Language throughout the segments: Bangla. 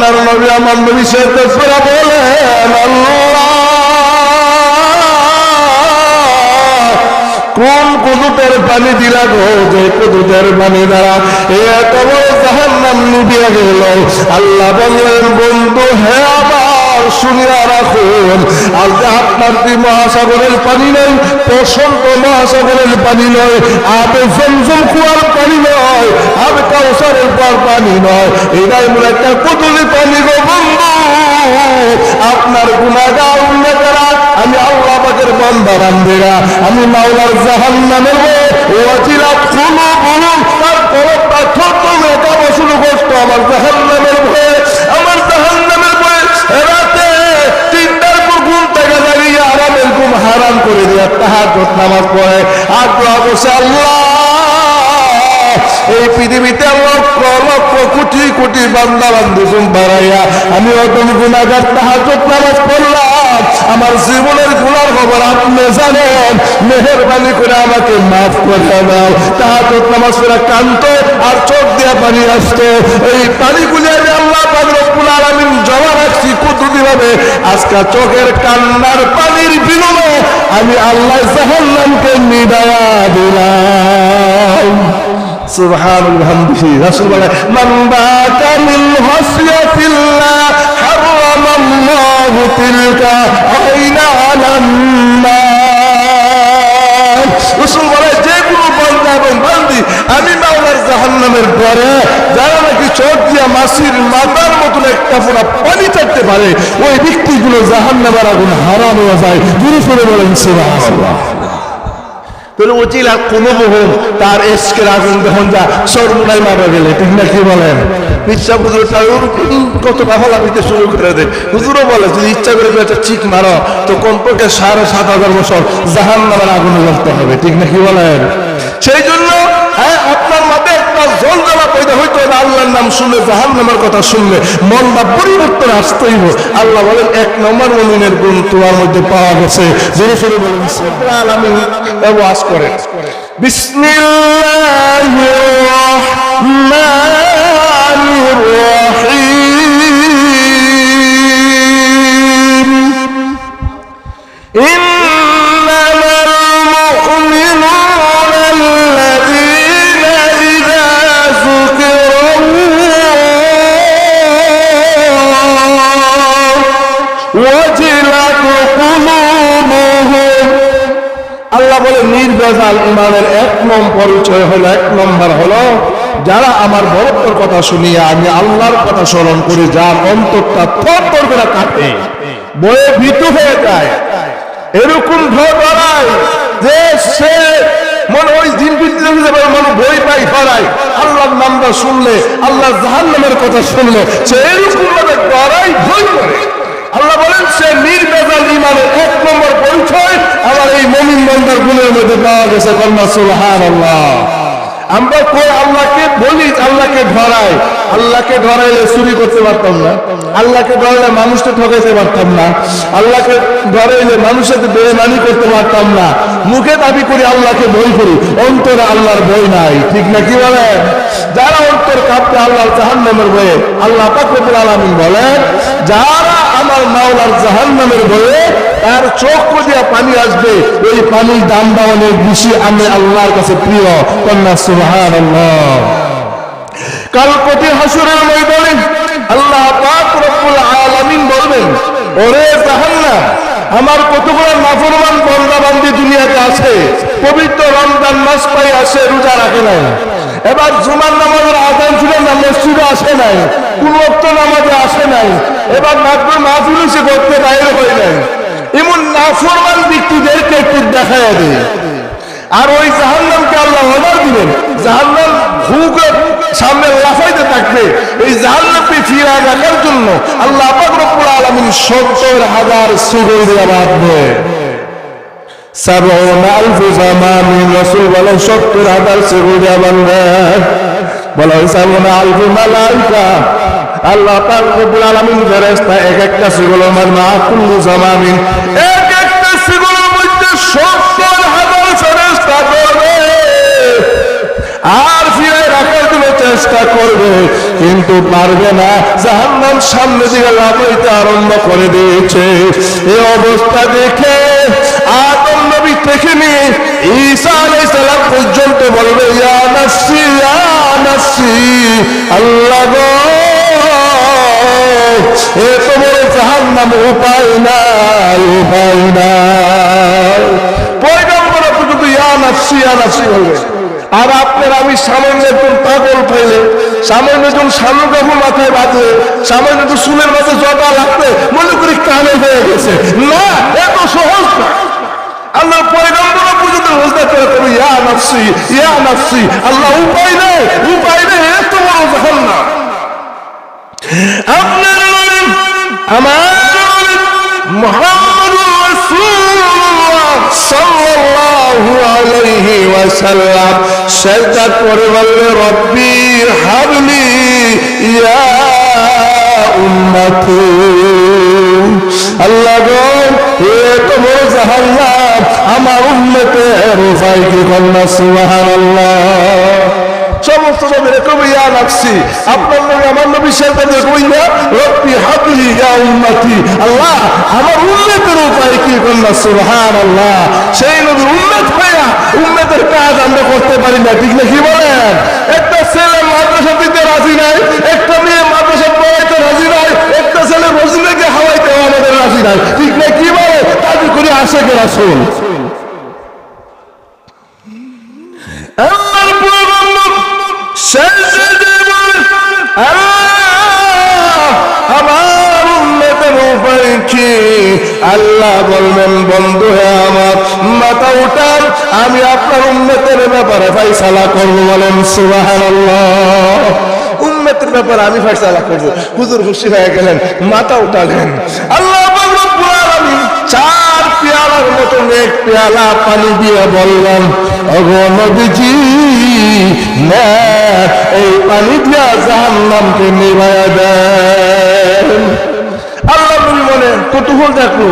আপনার নবী আমার নবী সে তসরা বলেন কোন কুদুতের পানি দিলা গো? যে কুদুতের পানি দ্বারা এ এত বড় জাহান নাম নিবিয়া গেল। আল্লাহ বললেন, বন্ধু, হে আমার, শুনিয়া রাখুন। আর আপনার কি মহাসাগরের পানি নয় প্রশান্ত মহাসাগরের পানি নয় আবে জমজম কুয়ার পানি নয় আবে পর পানি নয়। এটাই মনে একটা কুদুলি পানি গো বন্ধু। আপনার উন্নতরা আমি আল্লাহ পাকের আমি মাওলার জাহান নামের ওয়াজিলা ফুলু বুলু তার কলমটা ছোট করতো, আমার জাহান নামের ভয়ে আমার জাহান নামের ভয়ে রাতে তিনটার ঘুম থেকে দাঁড়িয়ে আরামের ঘুম হারাম করে দেওয়া তাহার নামাজ পড়ে। দোয়া বসে আল্লাহ কোটি বান্দা বান্ধব বাড়াইয়া আমি অতন গুণাগার তাহাজত নামাজ পড়লাম। আমার জীবনের গুণার খবর আপনি জানেন। মেহরবানি করে আমাকে মাফ করে দাও। তাহাজত নামাজ পড়া কান্ত আর চোখ দিয়ে পানি আসতো এই পানিগুলি আমি আল্লাহ পাকরপুল আলমিন জমা রাখছি কুতুতি ভাবে আজকে চোখের কান্নার পানির বিনিময়ে আমি আল্লাহ জাহান্নামকে নিদায়া দিলাম। সুবহানুল হামদিহি রাসূল বলে মান বাতা মিন হাসিয়াতিল্লাহ হারামাল্লাহু তিলকা যে কোনো বান্দা এবং বান্দি, আমি মাওলার জাহান্নামের পরে যারা নাকি চোখ মাসির মাথার মতন একটা ফোড়া পানি চাটতে পারে, ওই ব্যক্তিগুলো জাহান্নামের আগুন হারানো যায়। দূরে সরে বলেন, সুবহানাল্লাহ। তাহলে উচিলা কোনো বহু তার এসকের আগুন যখন যা, সর্বনাই মারা গেলে। ঠিক না কি বলেন? ইচ্ছা ওরকম কত বাহলা দিতে শুরু করে দেয়। হুজুরও বলে, যদি ইচ্ছা করে একটা চিক মারো, তো কমপক্ষে সাড়ে সাত হাজার বছর জাহান নামের আগুনে জ্বলতে হবে। ঠিক না কি বলেন? সেই জন্য হ্যাঁ আপনার মাথায় একটা জল দেওয়া পয়দা হইতো না, আল্লাহর নাম শুনলে জাহান নামের কথা শুনলে, মনটা পরিবর্তন আসতেই হবে আল্লাহ বলেন, এক নম্বর মমিনের গুণ তোমার মধ্যে পাওয়া গেছে। জোরে সরে বলেন আমি ওয়াজ করে বিসমিল্লাহির পরিচয় হলো, এক নম্বর হলো, যারা আমার বরত্বর কথা শুনিয়া আমি আল্লাহর কথা স্মরণ করি, যার অন্তরটা থর থর করে কাটে বয়ে ভীতু হয়ে যায়। এরকম ভয় করায় যে সে মনে ওই দিন মনে বই পাই ফরাই আল্লাহর নামটা শুনলে আল্লাহ জাহান নামের কথা শুনলে, সে এরকম ভাবে করাই ভয় করে। আল্লাহ বলেন, সে নির্বেজাল ইমানের এক নম্বর পরিচয় আমার এই মমিন বন্দার গুণের মধ্যে পাওয়া গেছে। কন্যা সুলহান আল্লাহ আমরা কই আল্লাহকে বলি, আল্লাহকে ধরাই? আল্লাহকে ধরাইলে চুরি করতে পারতাম না। আল্লাহকে ধরাইলে মানুষকে ঠকাইতে পারতাম না। আল্লাহকে ধরাইলে মানুষের বেমানি করতে পারতাম না। মুখে দাবি করি, আল্লাহকে বই করি। অন্তরে আল্লাহর বই নাই। ঠিক না কি বলেন যারা অন্তর কাঁপতে আল্লাহর জাহান্নামের বয়ে আল্লাহ পাকুল আলমিন বলেন, যারা আমার মাওলার জাহান নামের বয়ে তার চোখ দিয়ে পানি আসবে। ওই পানির দাম অনেক বেশি। আমি আল্লাহর কাছে প্রিয়। কন্যা সুহান কাল কোটি হাসুরের ময়দানে আল্লাহ পাক রব্বুল আলামিন বলবেন, ওরে জাহান্নাম আমার কতগুলো নাফরমান বন্দা বান্দি দুনিয়াতে আছে? পবিত্র রমজান মাস পাই আসে, রোজা রাখে নাই। এবার জুমার নামাজের আদান ছিল না, মসজিদে আসে নাই, কোন নামাজে আসে নাই। এবার মাত্র মাহফিল সে করতে বাইরে হয়ে নাই। এমন নাফরমান ব্যক্তিদেরকে একটু দেখা যাবে আর ওই জাহান্নামকে আল্লাহ অর্ডার দিবেন। জাহান্নাম ভুকে সামনে লাফাইতে থাকবে। এই জাহান্নামকে ফিরা রাখার জন্য আল্লাহ আলামিন 70 হাজার সুগর দিয়ে বাঁধবে সাবউন আলফ জামামিন রাসূল বলেন 70 হাজার সুগর দিয়ে বাঁধবে বলেন, সাবউন আলফ মালাইকা, আল্লাহ পাক রব্বুল আলামিন ফেরেশতা এক একটা এক একটা মধ্যে 70 হাজার আর চেষ্টা করবে। কিন্তু পারবে না। জাহান্নাম সামনে দিকে লাফাইতে আরম্ভ করে দিয়েছে। এই অবস্থা দেখে আদম নবী থেকে নিয়ে ঈসা আলাইহিস সালাম পর্যন্ত বলবে, ইয়া নাফসি ইয়া নাফসি আল্লাহ গো, এ তোমার জাহান্নাম, উপায় নাই উপায় নাই। পয়গম্বর পর্যন্ত, ইয়া নাফসি ইয়া নাফসি বলবে। আর আপনার আমি সামান্য একজন পাগল পাইলে সামান্য একজন শালু কাপড় মাথায় বাঁধে সামান্য একটু চুলের মাঝে জটা লাগবে মনে করি কানে হয়ে গেছে। না এত সহজ না। আল্লাহ পয়গম্বর পর্যন্ত হোসদা করে তবে ইয়া নাফসি ইয়া নাফসি আল্লাহ উপায় নেই উপায় নেই এত বড় জাহান্নাম। আপনার নবী, আমার নবী, মুহাম্মদুর রাসূলুল্লাহ সাল্লাল্লাহু আলাইহি ওয়াসাল্লাম করে বললে, রব্বি হাবলি ইয়া উম্মতি। আল্লাহ আমার উম্মতের উপায় কি সমস্ত নবীর কবি ইয়া নাফসি আপনার নবী, আমার নবী দিয়ে কবি না রব্বি হাবলি ইয়া উম্মতি। আল্লাহ, আমার উপায় কি সেই নবী উম্মত হইয়া উম্মতের কাজ আমরা করতে পারি না, ঠিক না কি বলেন? একটা ছেলে মাদ্রাসা দিতে রাজি নাই, একটা মেয়ে মাদ্রাসা পড়াইতে রাজি নাই, একটা ছেলে রসুলকে হাওয়াইতে আমাদের রাজি নাই, ঠিক না কি বলে দাবি করে আসে কে রাসূল? আমার উম্মতের উপায় কি আল্লাহ বলবেন, বন্ধু হে আমার, মাথা উঠান, আমি আপনার উম্মতের ব্যাপারে ফাইসালা করব। বলেন, সুবহানাল্লাহ। উম্মতের ব্যাপারে আমি ফাইসালা করব। হুজুর খুশি হয়ে গেলেন, মাথা উঠালেন। আল্লাহ চার পেয়ালার মতন এক পেয়ালা পানি দিয়ে বললাম অগো নবীজি, না, এই পানি দিয়া জাহান্নামকে নিভায়া বলেন কৌতূহল দেখো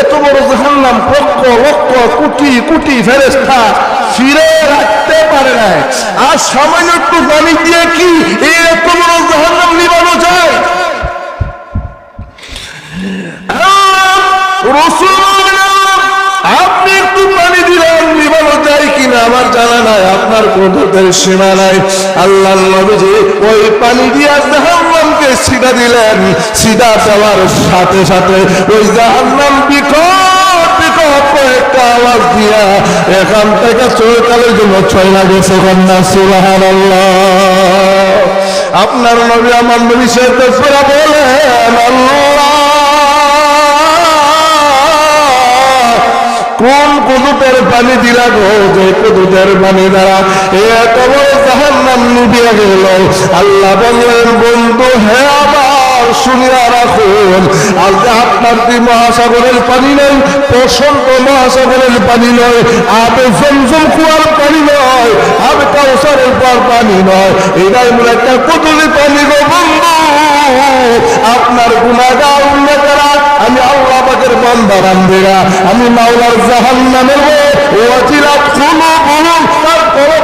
এত বড় জাহান্নাম লক্ষ লক্ষ কোটি কোটি ফেরেস্তা ফিরে রাখতে পারে না আর সামান্য একটু পানি দিয়ে কি এত বড় জাহান্নাম নিবানো যায়? আপনি একটু পানি দিলেন, নিবানো যায় কিনা? আমার জানা নাই, আপনার কোথাও সীমা নাই। আল্লাহ ওই পানি দিয়া জাহান্নামকে সিধা দিলেন, সিধা দেওয়ার সাথে সাথে ওই জাহান্নাম বিকট বিকট আওয়াজ দিয়া এখান থেকে চৈতালের জন্য ছয়লা গেছে কন্যা সুবাহান আপনার নবী আমার নবী শেখ বলেন কোন কুদুতের পানি দিলা গো? যে কুদুতের পানি দ্বারা এত বড় জাহান নাম নিবিয়া গেল। আল্লাহ বললেন, বন্ধু, হে আমার, শুনিয়া রাখুন। আর আপনার কি মহাসাগরের পানি নয়, প্রশান্ত মহাসাগরের পানি নয় আবে জমজম কুয়ার পানি নয় আবে কাউসারের পর পানি নয়। এটাই মনে একটা কুদুলি পানি গো বন্ধু। আপনার গুণাগার উন্নতরা, আমি আল্লাহ পাকের বান্দা বান্দিরা আমি মাওলার জাহান্নামের ওয়াজিলাত কুলুবুহুম তার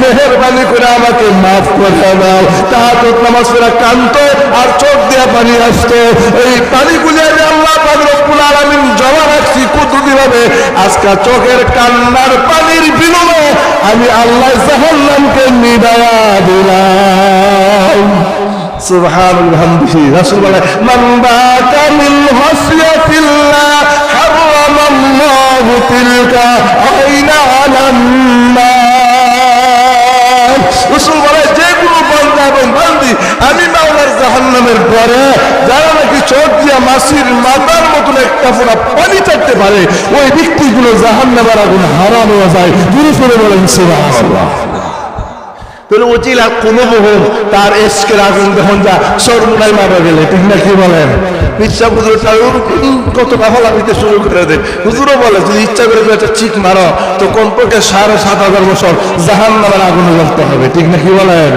মেহরবানি করে আমাকে মাফ করে দাও তাহাজত নামাজ পড়া কান্ত আর চোখ দিয়া পানি আসতো এই পানিগুলি আমি আল্লাহ পাক রব্বুল আলামিন জমা রাখছি কুদরতি ভাবে আজকে চোখের কান্নার পানির বিনিময়ে আমি আল্লাহ জাহান্নামকে নিবায়া দিলাম سبحان الحمد رسول الله من بات من خشية الله حرم الله تلك عين على النار রসুল বলে যে কোনো বান্দা এবং বান্দি, আমি মাওলার জাহান্নামের পরে যারা নাকি চোখ দিয়া মাসির মাথার মতন একটা ফোড়া পানি চাইতে পারে, ওই ব্যক্তিগুলো জাহান্নামের আগুন হয়ে যায়। দূরে সরে বলেন, সুবহানাল্লাহ। তাহলে উচিলা কোনো বহু তার এসকের আগুন যখন যা সর্বনাই মারা গেলে, ঠিক না কি বলেন? কত শুরু করে দেয় হুজুরও বলে, যদি ইচ্ছা করে একটা চিক মারো, তো কমপক্ষে সাড়ে সাত হাজার বছর জাহান নামের জ্বলতে হবে। ঠিক না কি বলেন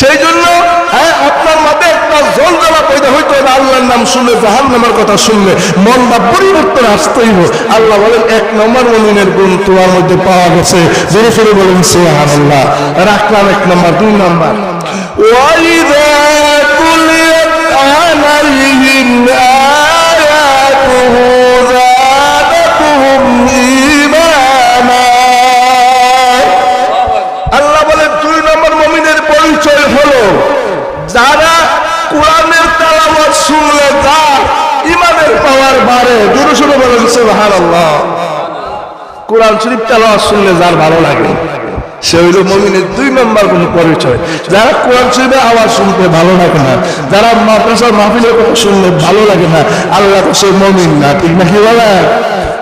সেই জন্য হ্যাঁ আল্লাহ বলেন, এক নম্বর মমিনের গুণ তোমার মধ্যে পাওয়া গেছে। জোরে সরে বলেন সোহান আল্লাহ রাখলাম এক নম্বর, দুই নম্বর। ওয়াইদা শুনে বলেন সুবহানাল্লাহ। কোরআন শরীফ তালাওয়াত শুনলে যার ভালো লাগে, সে হইল মমিনের দুই নম্বর কোন পরিচয়। যারা কোরআন আওয়াজ শুনতে ভালো লাগে না, যারা মাহফিলের কথা শুনলে ভালো লাগে না, আল্লাহ সে মমিন না, ঠিক না কি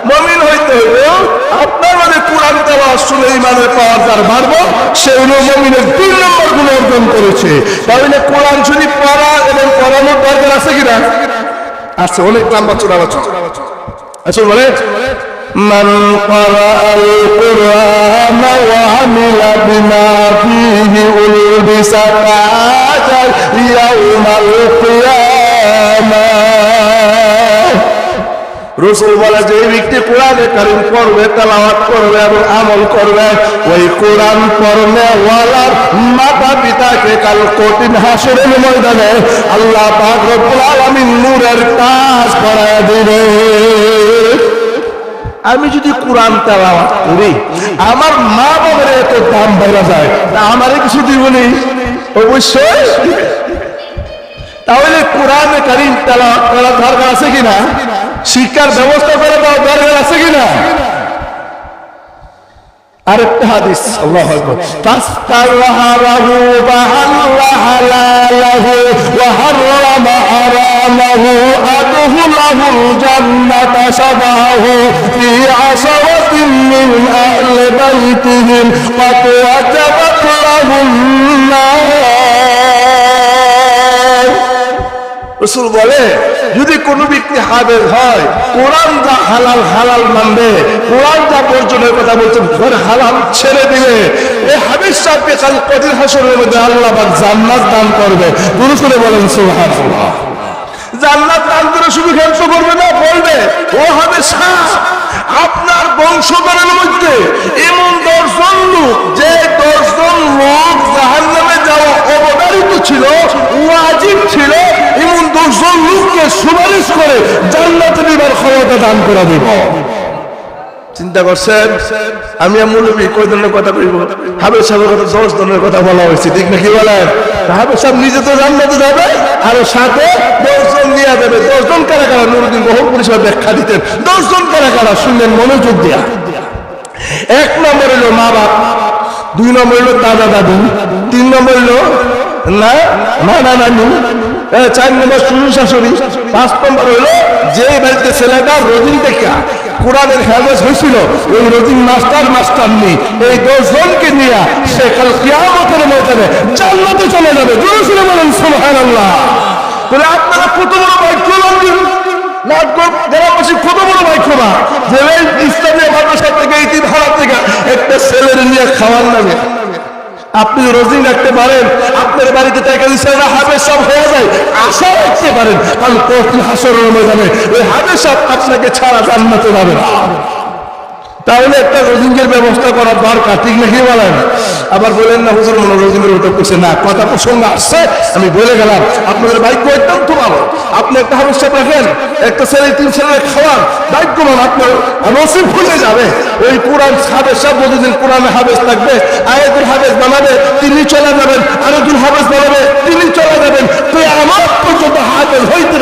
মমিন হইতে হইল আপনার মানে কোরআন শুনে ইমানের পাওয়ার যার বাড়বো, সে হইল মমিনের দুই নম্বর গুণ অর্জন করেছে। তাহলে কোরআন শরীফ পড়া এবং পড়ানোর দরকার আছে কিনা? আছে, অনেক লম্বা চোরা বছর। আচ্ছা বলে من قرأ القرآن وعمل بما فيه ألبس تاجا يوم القيامة রসুল বলে যে এই ব্যক্তি কোরআনে কারিম পড়বে তালাওয়াত করবে এবং আমল করবে ওই কোরআন পড়লে ওয়ালার মাতা পিতাকে কাল কঠিন হাসরের ময়দানে আল্লাহ পাক রব্বুল আলামিন নূরের কাজ করায় দিবে আমি যদি কোরআন তেলাওয়াত করি, আমার মা বাবার এত দাম বেড়ে যায়, তা আমারে কিছু দিবনি অবশ্যই। তাহলে কোরআনে কারিম তেলাওয়াত করার দরকার আছে কিনা শিক্ষার ব্যবস্থা করে দেওয়ার দরকার আছে কিনা আরেকটা হাদিস আদহুলাহুল জান্নাতা সাবাহু ফি আশরাতিন মিন আহলি বাইতিহিম قد وجبت لهم النار রসুল বলে যদি কোনো ব্যক্তি হাবের হয় কোরআন যা হালাল হালাল মানবে কোরআন যা বর্জনের কথা বলছে ঘর হালাল ছেড়ে দিবে এই হাবিজ সাহেবকে কাল কদিন হাসরের মধ্যে আল্লাহ পাক জান্নাত দান করবে পুরুষ করে বলেন সুবহানাল্লাহ জান্নাত দান করে শুধু ধ্বংস করবে না, বলবে, ও হবে সাহ আপনার বংশধরের মধ্যে এমন দর্শন লোক, যে দর্শন লোক জাহান নামে যাওয়া অবতারিত ছিল, ওয়াজিব ছিল, এমন দর্শন লোককে সুপারিশ করে জান্নাত নিবার ক্ষমতা দান করা দেব। চিন্তা করছেন? আমি মৌলবী কয় ধরনের কথা বলব হাবের সাহেবের কথা দশ ধরনের কথা বলা হয়েছে, ঠিক নাকি বলেন? হাবের সাহেব নিজে তো জান্নাতে যাবে, আর সাথে দশজন নিয়ে যাবে। দশজন কারা কারা নুরুদ্দিন বহু পরিষেবা ব্যাখ্যা দিতেন। দশজন কারা কারা শুনলেন মনোযোগ দেয়া। এক নম্বর হলো মা বাপ, দুই নম্বর হলো দাদা দাদু, তিন নম্বর হলো না নানা নানু চার নম্বর শ্বশুর শাশুড়ি, পাঁচ নম্বর হলো যে বাড়িতে ছেলেটা রোজিন দেখা, কোরআনের হেফাজ হয়েছিল, ওই রোজিন মাস্টার মাস্টার নেই। এই দশজনকে নিয়ে সে কাল কিয়ামতের ময়দানে চলে যাবে। জোরে বলেন, সুবহানাল্লাহ। তাহলে আপনারা কত বড় নাটক গ্রামবাসী কত বড় না যে থেকে হারা থেকে একটা ছেলের নিয়ে খাওয়ার নামে আপনি রোজি রাখতে পারেন, আপনার বাড়িতে টাকা দিচ্ছে হাবের সব হয়ে যায় আশা রাখতে পারেন। কারণ কঠিন হাসরের ময়দানে ওই হাবের সব আপনাকে ছাড়া জান্নাতে যাবে না। তাহলে একটা রোজিঙ্গের ব্যবস্থা করার দরকার, ঠিক নাকি বলেন? আবার বলেন না, হুজুর মনে রোজিঙ্গের ওটা করছে। না, কথা প্রসঙ্গ আসছে, আমি বলে গেলাম, আপনাদের ভাগ্য অত্যন্ত ভালো। আপনি একটা হাবস্যা রাখেন, একটা ছেলে, তিন ছেলে খাওয়ান ভাগ্যবান আপনার নসিব খুলে যাবে। ওই কোরআন হাবেজ সব যতদিন কোরআনে হাবেজ থাকবে, আয়াতুল হাবেজ বানাবে, তিনি চলে যাবেন আরেকজন হাবেজ বানাবে, তিনি চলে যাবেন তুই আমার পর্যন্ত হাবেজ হইতে